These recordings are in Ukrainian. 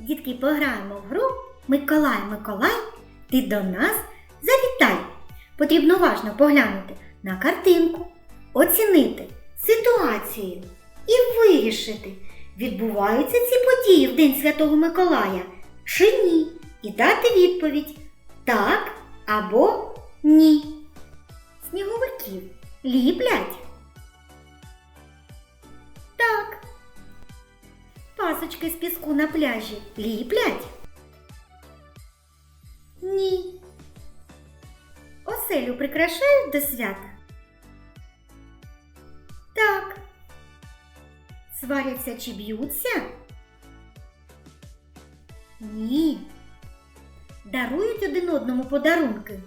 Дітки, пограємо в гру Миколай, Миколай, ти до нас завітай. Потрібно уважно поглянути на картинку, оцінити ситуацію і вирішити, відбуваються ці події в День Святого Миколая чи ні, і дати відповідь так або ні. Сніговиків ліплять. Пасочки з піску на пляжі ліплять? Ні. Оселю прикрашають до свята? Так. Сваряться чи б'ються? Ні. Дарують один одному подарунки?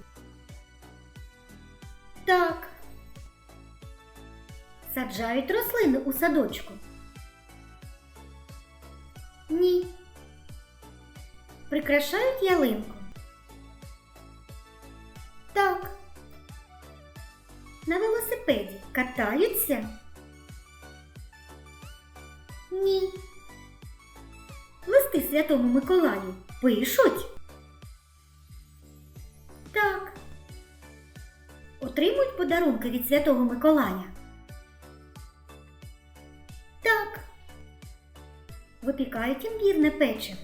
Так. Саджають рослини у садочку? Ні. Прикрашають ялинку? Так. На велосипеді катаються? Ні. Листи Святому Миколаю пишуть? Так. Отримують подарунки від Святого Миколая? Так. Випікають імбірне печиво?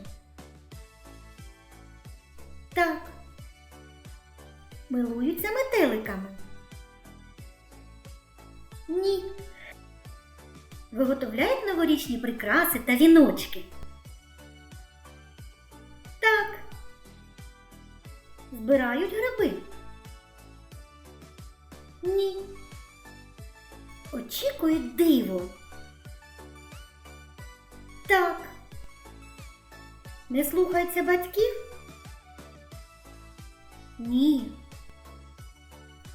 Так. Милуються метеликами? Ні. Виготовляють новорічні прикраси та віночки? Так. Збирають гриби? Ні. Очікують диво? Так. Не слухається батьків? Ні.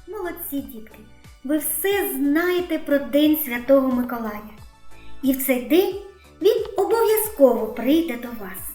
Молодці, дітки. Ви все знаєте про День Святого Миколая. І в цей день він обов'язково прийде до вас.